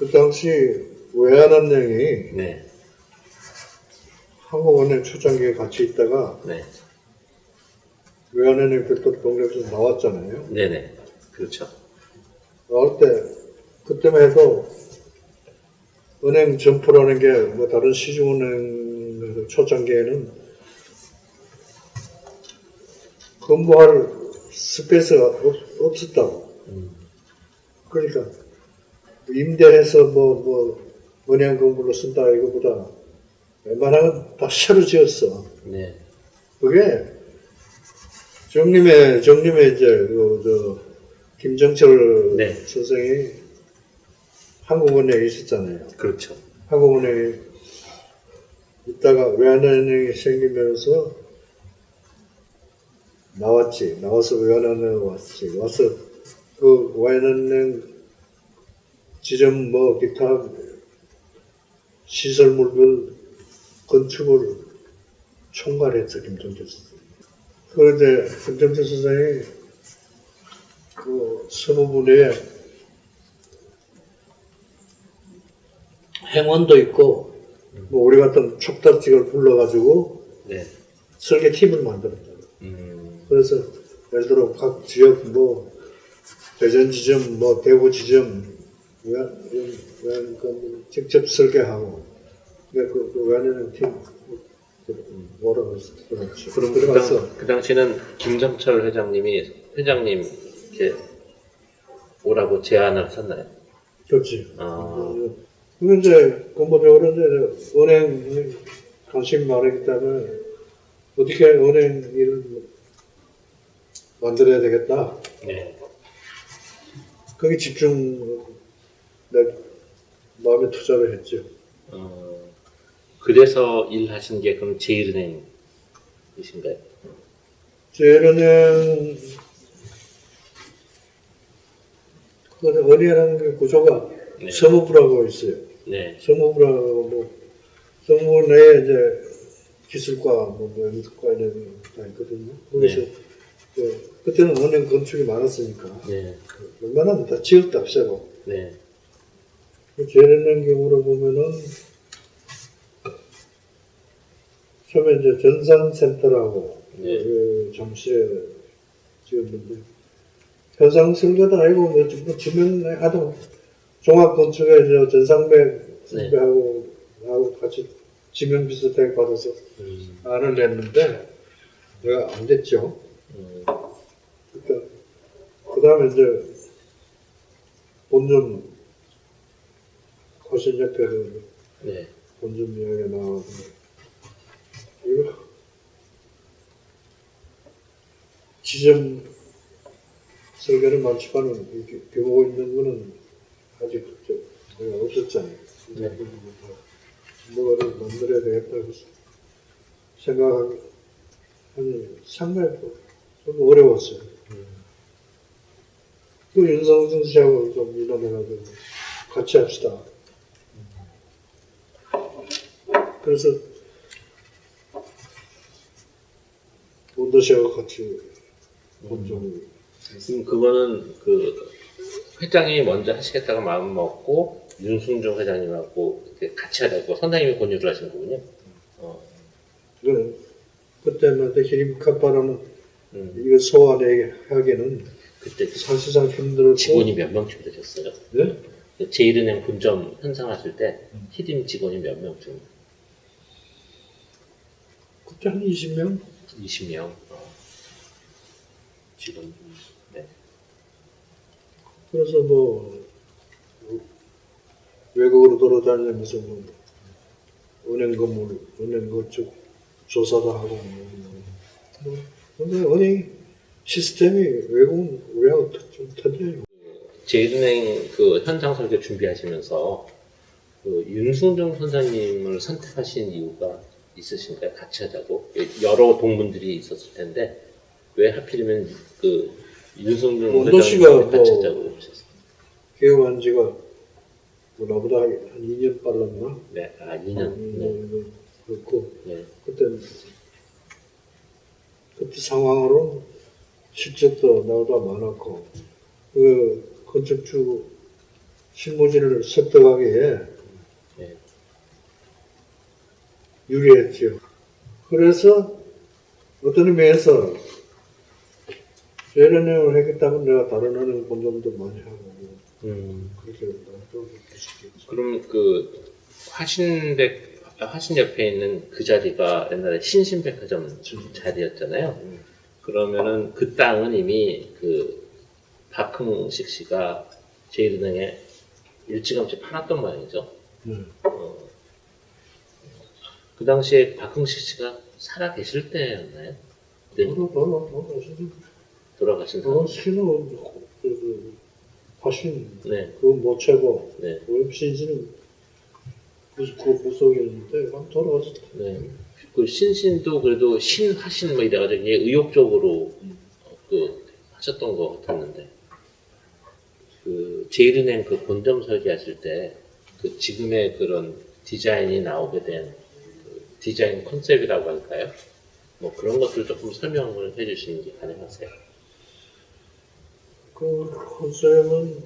그 당시 외환은행이 네. 한국은행 초창기에 같이 있다가 네. 외환은행 별도 독립해서 나왔잖아요. 네네. 그렇죠. 나올 때 그때만 해도 은행 점포라는 게 뭐 다른 시중은행 초창기에는 근무할 스페이스가 없, 없었다고. 음. 그러니까 임대해서 뭐, 뭐 은행 건물로 쓴다 이거보다 웬만하면 다 새로 지었어. 네. 그게 정림의 정림의 이제 그, 저 김정철 네. 선생이 한국은행에 있었잖아요. 그렇죠. 한국은행에 있다가 외환은행이 생기면서 나왔지. 나와서 외환은행에 왔지. 와서 그 외환은행 지점 뭐 기타 시설물들 건축을 총괄했어 김정철 선생. 그런데 김정철 선생이 그 서무부에 행원도 있고 뭐 우리 같은 촉탁직을 불러가지고 네. 설계 팀을 만들었다. 음. 그래서 예를 들어 각 지역 뭐 대전 지점 뭐 대구 지점 외환 외환 그 직접 설계하고 그, 그 외환은행 팀 뭐라 그랬어 그렇지 그럼 그, 당, 그 당시는 김정철 회장님이 회장님 이렇게 오라고 제안을 하셨나요? 그렇지 아. 그 이제 근본적으로 이제 은행 관심이 많았기 때문에 어떻게 은행 일을 만들어야 되겠다. 네. 거기 집중 내 마음에 투자를 했죠. 어, 그래서 일하신 게 그럼 제일은행이신가요? 제일은행 그 은행이라는 게 구조가 네. 서무부라고 있어요. 네. 성무부라고 뭐 성무 내에 이제 기술과 뭐, 뭐 연습과 이런 게다 있거든요. 그래서 네. 그, 그때는 은행 건축이 많았으니까 네. 그 웬만하면 다 지었다 새로. 네. 제일은행 경우로 보면은 처음에 이제 전산센터라고 네. 그 잠실에 지었는데 현상 설계도 아니고 뭐 지- 뭐 하도 종합건축에 저 전상백 선배하고 나하고 같이 지명 비슷하게 받아서 음. 안을 냈는데 내가 안 됐죠. 음. 그러니까 그 다음에 이제 본점 거신 옆에서 네. 본점 이야기 나와서 이거 지점 많지만은 이렇게 규모 있는 거는 아직 저 뭐야 없었잖아요. 네. 뭐를 만들어야 되겠다 그래서 생각한 한 상당히 좀 어려웠어요. 또 윤성승 씨하고 좀 민원해가지고 같이 합시다. 그래서 원더씨하고 같이 본점을 그럼 그거는 그 회장이 먼저 하시겠다고 마음 먹고 윤승중 회장님하고 이렇게 같이 하자고 선생님이 권유를 하신 거군요. 어. 그거는 그때만 힘 카파라는 음. 이거 소화하기는 그때 사실상 힘들었고 직원이 몇 명쯤 되셨어요? 네? 제일은행 본점 현상하실 때 히딩 직원이 몇 명쯤? 한 20명? 20명. 어. 직원. 네. 그래서 뭐 외국으로 돌아다니면서 뭐 은행 건물, 은행 건축 조사도 하고 뭐. 뭐. 근데 은행 시스템이 외국은 우리하고 터- 좀 틀려요. 제일은행 그 현장 설계 준비하시면서 그 윤승중 선생님을 선택하신 이유가 있으신가요? 같이 하자고 여러 동문들이 있었을 텐데 왜 하필이면 그 윤승중 원도 뭐 씨가 회장님 같이 뭐- 하자고 하셨어요? 개업한 지가 뭐 나보다 한 2년 빨랐나? 네, 아 2년. 네. 네. 그렇고 네. 그때 그때 상황으로 실적도 나보다 많았고 그 건축주 실무진을 습득하기에 네. 유리했죠. 그래서 어떤 의미에서 재련형을 했겠다면 내가 다른 은행 본점도 많이 하고 음. 그렇게 또 비슷했죠. 그럼 그 화신백 화신 옆에 있는 그 자리가 옛날에 신신백화점 자리였잖아요. 그러면은 그 땅은 이미 그 박흥식 씨가 제일은행에 일찌감치 팔았던 모양이죠. 네. 어, 그 당시에 박흥식 씨가 살아 계실 때였나요? 네, 너너 너너 돌아가신 너 상. 신호 그 화신 네, 그거 못 채고 네, OMCG는 무슨 그 무속이었는데 막 돌아가서 네. 그 신신도 그래도 신화신 뭐 이래가지고 이게 의욕적으로 어, 그 하셨던 것 같았는데 그 제일은행 그 본점 설계하실 때 그 지금의 그런 디자인이 나오게 된그 디자인 컨셉이라고 할까요? 뭐 그런 것들 조금 설명을 해주시는 게 가능하세요? 그 컨셉은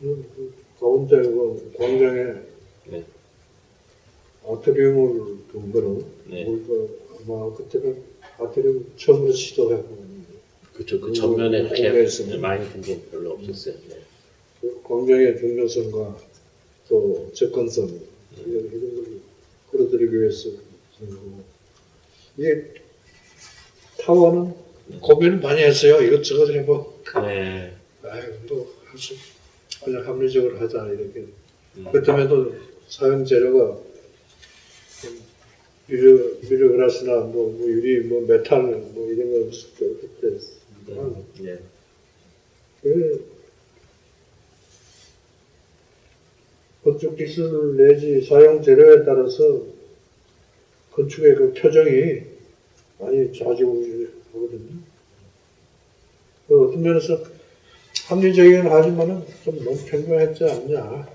그, 그 가운데 그 광장에 네. 아트리움을 둔 거는 네. 아마 그때는 아트리움 처음으로 시도했고 그쪽 그 전면에 음, 그렇게. 많이 든게 별로 없었어요. 네. 그 광장의 중요성과 또 접근성 이런 끌어들이기 위해서 이게 타워는 고민을 많이 했어요. 이것저것 해보. 네. 아유 뭐 할수 그냥 합리적으로 하자 이렇게. 음. 그때에도 사용 재료가 유리 유리 그라스나 뭐, 뭐 유리 뭐 메탈 뭐 이런 거 없을 때 그때 음, 네. 그 건축 기술 내지 사용 재료에 따라서 건축의 그 표정이 많이 좌지우지하거든요. 그 어떤 면에서 합리적이긴 하지만은 좀 너무 평범했지 않냐.